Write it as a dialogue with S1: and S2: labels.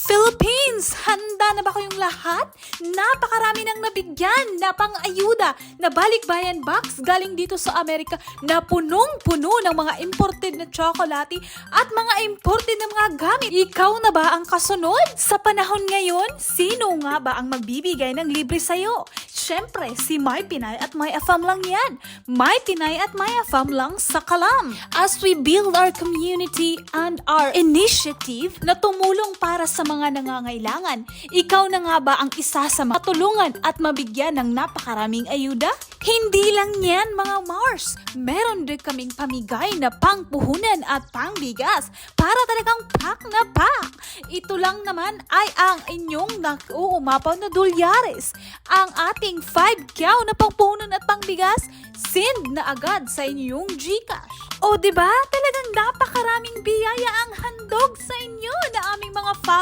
S1: Philippines! Handa na ba kayong lahat? Napakarami nang nabigyan na pang-ayuda na balikbayan box galing dito sa Amerika na punong-puno ng mga imported na tsokolate at mga imported na mga gamit. Ikaw na ba ang kasunod? Sa panahon ngayon, sino nga ba ang magbibigay ng libre sa'yo? Siyempre, si My Pinay at My Afam lang yan. My Pinay at My Afam lang sa kalam. As we build our community and our initiative na tumulong para sa mga nangangailangan, ikaw na nga ba ang isa sa matulungan at mabigyan ng napakaraming ayuda? Hindi lang yan mga Mars. Meron din kaming pamigay na pangpuhunan at pangbigas para talagang pack na pack. Ito lang naman ay ang inyong nag-uumapaw na dolyares. Ang ating 5 kyaw na pangpuhunan at pangbigas, send na agad sa inyong Gcash. O ba? Talagang napakaraming biyaya ang handog sa inyo na aming mga followers